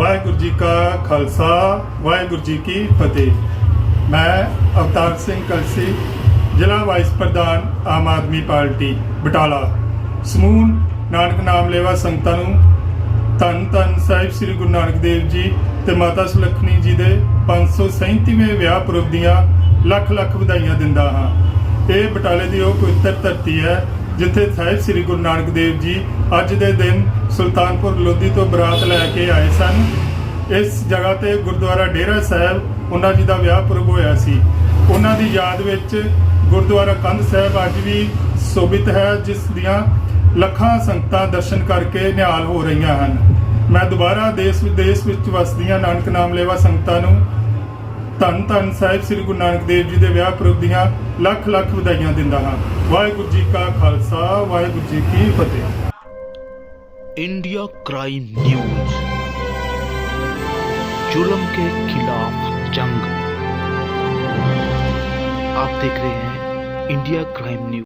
ਵਾਹਿਗੁਰੂ ਜੀ ਕਾ ਖਾਲਸਾ, ਵਾਹਿਗੁਰੂ ਜੀ ਕੀ ਫਤਿਹ। ਮੈਂ ਅਵਤਾਰ ਸਿੰਘ ਕਲਸੀ, ਜ਼ਿਲ੍ਹਾ ਵਾਈਸ ਪ੍ਰਧਾਨ ਆਮ ਆਦਮੀ ਪਾਰਟੀ, ਬਟਾਲਾ। ਸਮੂਹ ਨਾਨਕ ਨਾਮ ਲੇਵਾ ਸੰਗਤਾਂ ਨੂੰ ਧੰਨ ਧੰਨ ਸਾਹਿਬ ਸ੍ਰੀ ਗੁਰੂ ਨਾਨਕ ਦੇਵ ਜੀ ਤੇ ਮਾਤਾ ਸੁਲੱਖਣੀ ਜੀ ਦੇ 537ਵੇਂ ਵਿਆਹ ਪੁਰਬ ਦੀਆਂ ਲੱਖ ਲੱਖ ਵਧਾਈਆਂ ਦਿੰਦਾ ਹਾਂ। ਇਹ ਬਟਾਲੇ ਦੀ ਉਹ ਪਵਿੱਤਰ ਧਰਤੀ ਹੈ ਜਿੱਥੇ ਸਾਹਿਬ ਸ੍ਰੀ ਗੁਰੂ ਨਾਨਕ ਦੇਵ ਜੀ ਅੱਜ ਦੇ ਦਿਨ ਸੁਲਤਾਨਪੁਰ ਲੋਧੀ ਤੋਂ ਬਰਾਤ ਲੈ ਕੇ ਆਏ ਸਨ। ਇਸ ਜਗ੍ਹਾ ਤੇ ਗੁਰਦੁਆਰਾ ਡੇਰਾ ਸਾਹਿਬ, ਉਹਨਾਂ ਜੀ ਦਾ ਵਿਆਹ ਪੁਰਬ ਹੋਇਆ ਸੀ। ਉਹਨਾਂ ਦੀ ਯਾਦ ਵਿੱਚ ਗੁਰਦੁਆਰਾ ਕੰਧ ਸਾਹਿਬ ਅੱਜ ਵੀ ਸੋਭਿਤ ਹੈ, ਜਿਸ ਦੀਆਂ ਲੱਖਾਂ ਸੰਗਤਾਂ ਦਰਸ਼ਨ ਕਰਕੇ ਨਿਹਾਲ ਹੋ ਰਹੀਆਂ ਹਨ। ਮੈਂ ਦੁਬਾਰਾ ਦੇਸ਼ ਵਿਦੇਸ਼ ਵਿੱਚ ਵਸਦੀਆਂ ਨਾਨਕ ਨਾਮ ਲੈਵਾ ਸੰਗਤਾਂ ਨੂੰ ਧੰਨ ਧੰਨ ਸਾਹਿਬ ਸ੍ਰੀ ਗੁਰੂ ਨਾਨਕ ਦੇਵ ਜੀ ਦੇ ਵਿਆਹ ਪੁਰਬ ਦੀਆਂ ਲੱਖ ਲੱਖ ਵਧਾਈਆਂ ਦਿੰਦਾ ਹਾਂ ਵਾਹਿਗੁਰੂ ਜੀ ਕਾ ਖਾਲਸਾ ਵਾਹਿਗੁਰੂ ਜੀ ਕੀ ਫਤਿਹ इंडिया क्राइम न्यूज जुल्म के खिलाफ जंग आप देख रहे हैं इंडिया क्राइम न्यूज